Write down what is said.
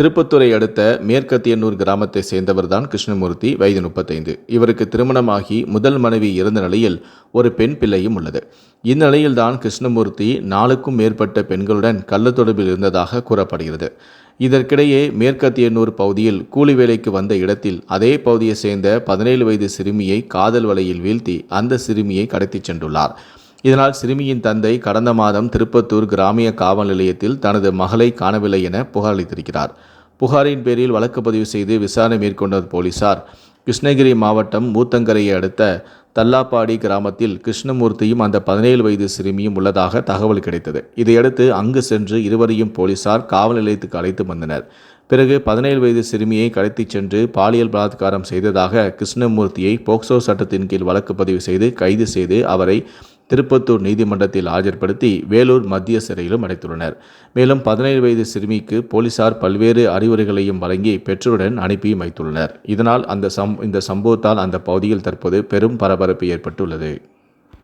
திருப்பத்தூரை அடுத்த மேற்கத்தியனூர் கிராமத்தை சேர்ந்தவர்தான் கிருஷ்ணமூர்த்தி வயது முப்பத்தைந்து. இவருக்கு திருமணமாகி முதல் மனைவி இறந்த நிலையில் ஒரு பெண் பிள்ளையும் உள்ளது. இந்நிலையில்தான் கிருஷ்ணமூர்த்தி நாலுக்கும் மேற்பட்ட பெண்களுடன் கள்ளத்தொடர்பில் இருந்ததாக கூறப்படுகிறது. இதற்கிடையே மேற்கத்தியனூர் பகுதியில் கூலி வேலைக்கு வந்த இடத்தில் அதே பகுதியை சேர்ந்த பதினேழு வயது சிறுமியை காதல் வலையில் வீழ்த்தி அந்த சிறுமியை கடத்திச் சென்றுள்ளார். இதனால் சிறுமியின் தந்தை கடந்த மாதம் திருப்பத்தூர் கிராமிய காவல் நிலையத்தில் தனது மகளை காணவில்லை என புகார் அளித்திருக்கிறார். புகாரின் பேரில் வழக்கு பதிவு செய்து விசாரணை மேற்கொண்ட போலீசார். கிருஷ்ணகிரி மாவட்டம் மூத்தங்கரையை அடுத்த தல்லாப்பாடி கிராமத்தில் கிருஷ்ணமூர்த்தியும் அந்த பதினேழு வயது சிறுமியும் உள்ளதாக தகவல் கிடைத்தது. இதையடுத்து அங்கு சென்று இருவரையும் போலீசார் காவல் நிலையத்துக்கு அழைத்து வந்தனர். பிறகு பதினேழு வயது சிறுமியை கடத்திச் சென்று பாலியல் பலாத்காரம் செய்ததாக கிருஷ்ணமூர்த்தியை போக்சோ சட்டத்தின் கீழ் வழக்கு பதிவு செய்து கைது செய்து அவரை திருப்பத்தூர் நீதிமன்றத்தில் ஆஜர்படுத்தி வேலூர் மத்திய சிறையிலும் அடைத்துள்ளனர். மேலும் பதினேழு வயது சிறுமிக்கு போலீசார் பல்வேறு அறிவுரைகளையும் வழங்கி பெற்றோருடன் அனுப்பியும் வைத்துள்ளனர். இதனால் அந்த சம் இந்த சம்பவத்தால் அந்த பகுதியில் தற்போது பெரும் பரபரப்பு ஏற்பட்டுள்ளது.